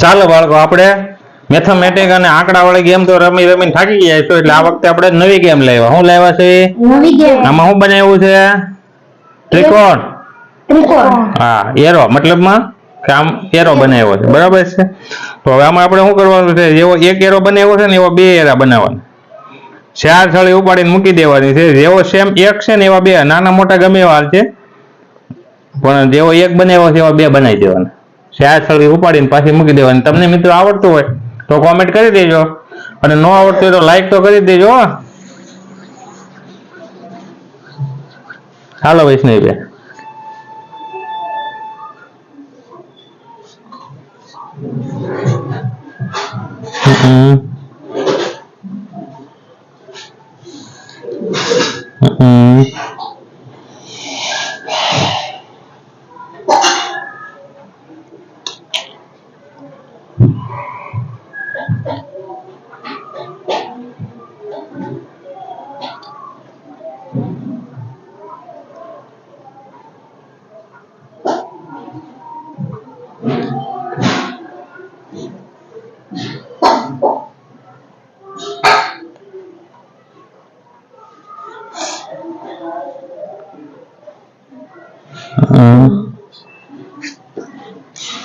ચાલો બાળકો આપણે મેથેમેટિક અને આંકડા વાળી ગેમ તો રમી રમીને થાકી ગયા છો એટલે આ વખતે આપણે નવી ગેમ લાવ્યા. શું લાવ્યા છે? આમાં શું બનાવ્યું છે? ત્રિકોણ. હા એરો મતલબમાં કે આમ એરો બનાવ્યો છે. બરાબર છે? તો હવે આમાં આપણે શું કરવાનું છે? જેવો એક એરો બનાવ્યો છે ને એવો બે એરા બનાવવાના. ચાર થળી ઉપાડીને મૂકી દેવાની છે. જેવો સેમ એક છે ને એવા બે. નાના મોટા ગમે એવા છે. પણ જેવો એક બનાવ્યો છે એવા બે બનાવી દેવાના. ચાર થળી ઉપાડીને પાછી મૂકી દેવાની તમને મિત્રો આવડતું હોય તો કોમેન્ટ કરી દેજો અને ન આવડતું હોય તો લાઈક તો કરી દેજો. હાલો વૈષ્ણવી Mm-mm.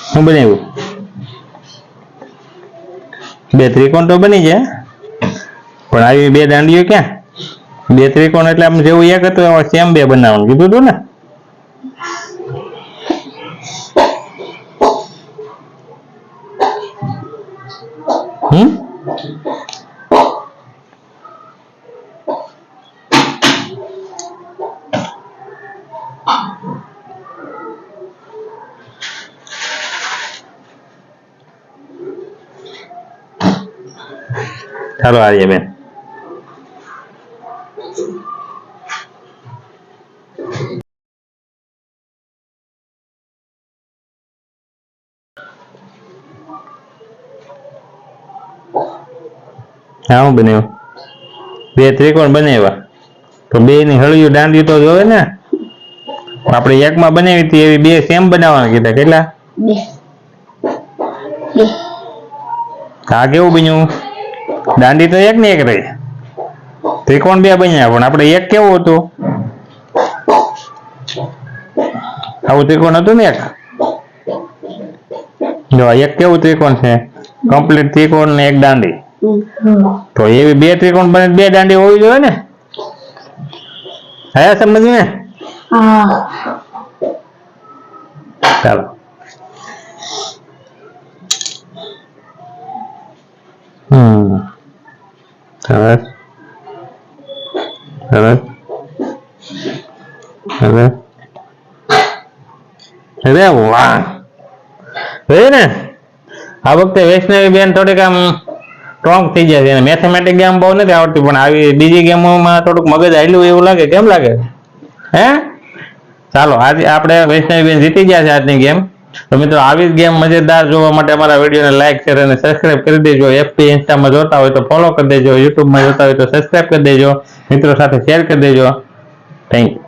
શું બનાવ્યું બે ત્રિકોણ તો બની જાય પણ આવી બે દાંડીઓ ક્યાં બે ત્રિકોણ એટલે આમ જેવું એક હતું એમાં સેમ બે બનાવવાનું કીધું હતું ને હમ ચાલો આર્યબેન હા હું બનાવ્યું બે ત્રિકોણ બનાવ્યા તો બે ની હળિયું દાંડી તો જોવે ને આપણે એકમાં બનાવી હતી એવી બે સેમ બનાવવાના કીધા કેટલા બે બે આ કેવું બન્યું દાંડી તો એક ને એક રહી. ત્રિકોણ બે બન્યા પણ આપણે એક કેવું હતું? આવું ત્રિકોણ હતું ને એક? જો એક કેવું ત્રિકોણ છે? કમ્પ્લીટ ત્રિકોણ ને એક દાંડી. તો એવી બે ત્રિકોણ બને બે દાંડી હોવી જોઈએ ને? આયા સમજ ને ચાલો. સરસ સરસ સરસ અરે વાહ જોયું ને આ વખતે વૈષ્ણવી બેન થોડીક આમ સ્ટ્રોંગ થઈ જાય છે. મેથેમેટિક ગેમ બહુ નથી આવડતી, પણ આવી બીજી ગેમોમાં થોડુંક મગજ હાલ્યું એવું લાગે. કેમ લાગે? હે? ચાલો, આજે આપણે વૈષ્ણવી બેન જીતી ગયા છે આજની ગેમ. તો મિત્રો, આવી જ ગેમ મજેદાર જોવા માટે અમારા વિડીયોને લાઇક શેર અને સબસ્ક્રાઇબ કરી દેજો. એફપી ઇન્સ્ટામાં જોતા હોય તો ફોલો કરી દેજો. યુટ્યુબમાં જોતા હોય તો સબસ્ક્રાઇબ કરી દેજો. મિત્રો સાથે શેર કરી દેજો. Thank you